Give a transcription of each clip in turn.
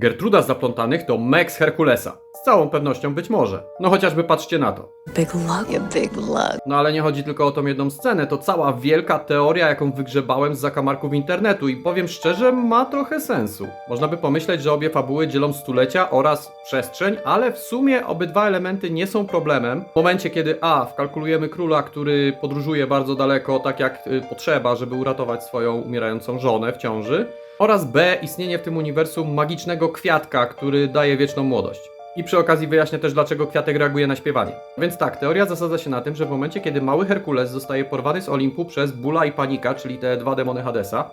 Gertruda z zaplątanych to z Herkulesa. Z całą pewnością być może. No chociażby patrzcie na to. Big luck. You big luck. No ale nie chodzi tylko o tą jedną scenę, to cała wielka teoria, jaką wygrzebałem z zakamarków internetu i powiem szczerze, ma trochę sensu. Można by pomyśleć, że obie fabuły dzielą stulecia oraz przestrzeń, ale w sumie obydwa elementy nie są problemem. W momencie, kiedy A, wkalkulujemy króla, który podróżuje bardzo daleko, tak jak y, potrzeba, żeby uratować swoją umierającą żonę w ciąży, oraz B, istnienie w tym uniwersum magicznego kwiatka, który daje wieczną młodość. I przy okazji wyjaśnię też, dlaczego kwiatek reaguje na śpiewanie. Więc tak, teoria zasadza się na tym, że w momencie, kiedy mały Herkules zostaje porwany z Olimpu przez Bula i Panika, czyli te dwa demony Hadesa,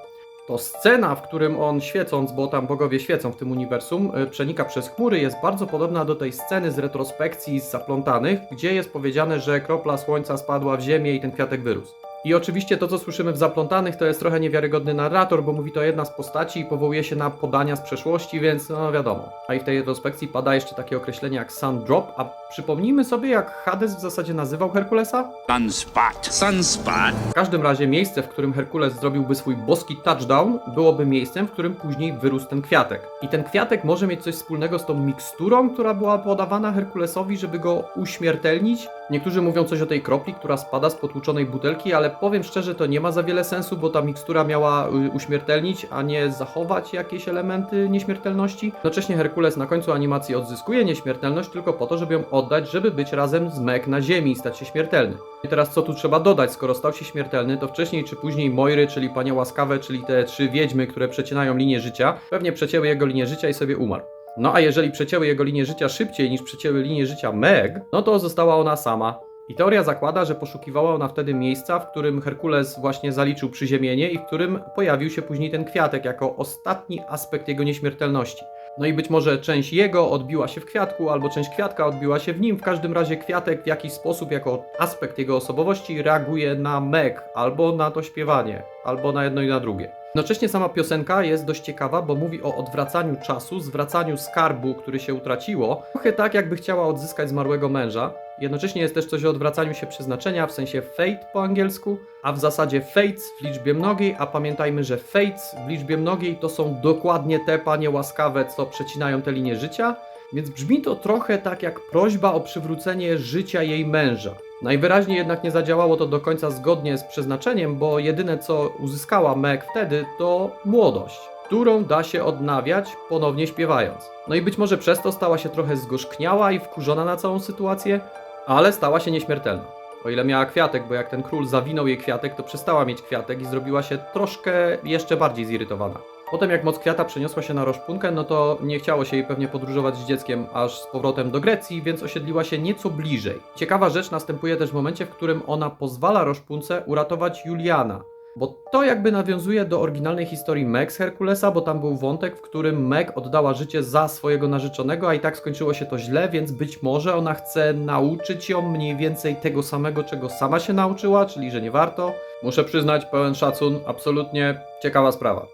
to scena, w którym on świecąc, bo tam bogowie świecą w tym uniwersum, y, przenika przez chmury, jest bardzo podobna do tej sceny z retrospekcji z zaplątanych, gdzie jest powiedziane, że kropla słońca spadła w ziemię i ten kwiatek wyrósł. I oczywiście to, co słyszymy w Zaplątanych, to jest trochę niewiarygodny narrator, bo mówi to jedna z postaci i powołuje się na podania z przeszłości, więc no wiadomo. A i w tej retrospekcji pada jeszcze takie określenie jak Sun Drop, a przypomnijmy sobie, jak Hades w zasadzie nazywał Herkulesa? Sunspot. Sunspot. W każdym razie miejsce, w którym Herkules zrobiłby swój boski touchdown, byłoby miejscem, w którym później wyrósł ten kwiatek. I ten kwiatek może mieć coś wspólnego z tą miksturą, która była podawana Herkulesowi, żeby go uśmiertelnić. Niektórzy mówią coś o tej kropli, która spada z potłuczonej butelki, ale powiem szczerze, to nie ma za wiele sensu, bo ta mikstura miała y, uśmiertelnić, a nie zachować jakieś elementy nieśmiertelności. Jednocześnie Herkules na końcu animacji odzyskuje nieśmiertelność tylko po to, żeby ją oddać, żeby być razem z Meg na ziemi i stać się śmiertelny. I teraz co tu trzeba dodać, skoro stał się śmiertelny, to wcześniej czy później Moiry, czyli Panie Łaskawe, czyli te trzy wiedźmy, które przecinają linię życia, pewnie przecięły jego linię życia i sobie umarł. No a jeżeli przecięły jego linię życia szybciej niż przecięły linię życia Meg, no to została ona sama. I teoria zakłada, że poszukiwała ona wtedy miejsca, w którym Herkules właśnie zaliczył przyziemienie i w którym pojawił się później ten kwiatek jako ostatni aspekt jego nieśmiertelności. No i być może część jego odbiła się w kwiatku, albo część kwiatka odbiła się w nim. W każdym razie kwiatek w jakiś sposób, jako aspekt jego osobowości, reaguje na Meg, albo na to śpiewanie, albo na jedno i na drugie. Jednocześnie sama piosenka jest dość ciekawa, bo mówi o odwracaniu czasu, zwracaniu skarbu, który się utraciło, trochę tak, jakby chciała odzyskać zmarłego męża. Jednocześnie jest też coś o odwracaniu się przeznaczenia, w sensie fate po angielsku, a w zasadzie fates w liczbie mnogiej, a pamiętajmy, że fates w liczbie mnogiej to są dokładnie te panie łaskawe, co przecinają te linie życia, więc brzmi to trochę tak jak prośba o przywrócenie życia jej męża. Najwyraźniej jednak nie zadziałało to do końca zgodnie z przeznaczeniem, bo jedyne co uzyskała Meg wtedy to młodość, którą da się odnawiać ponownie śpiewając. No i być może przez to stała się trochę zgorzkniała i wkurzona na całą sytuację, ale stała się nieśmiertelna. O ile miała kwiatek, bo jak ten król zawinął jej kwiatek, to przestała mieć kwiatek i zrobiła się troszkę jeszcze bardziej zirytowana. Potem jak moc kwiata przeniosła się na Roszpunkę, no to nie chciało się jej pewnie podróżować z dzieckiem aż z powrotem do Grecji, więc osiedliła się nieco bliżej. Ciekawa rzecz następuje też w momencie, w którym ona pozwala Roszpunce uratować Juliana. Bo to jakby nawiązuje do oryginalnej historii Meg z Herkulesa, bo tam był wątek, w którym Meg oddała życie za swojego narzeczonego, a i tak skończyło się to źle, więc być może ona chce nauczyć ją mniej więcej tego samego, czego sama się nauczyła, czyli że nie warto. Muszę przyznać, pełen szacun, absolutnie ciekawa sprawa.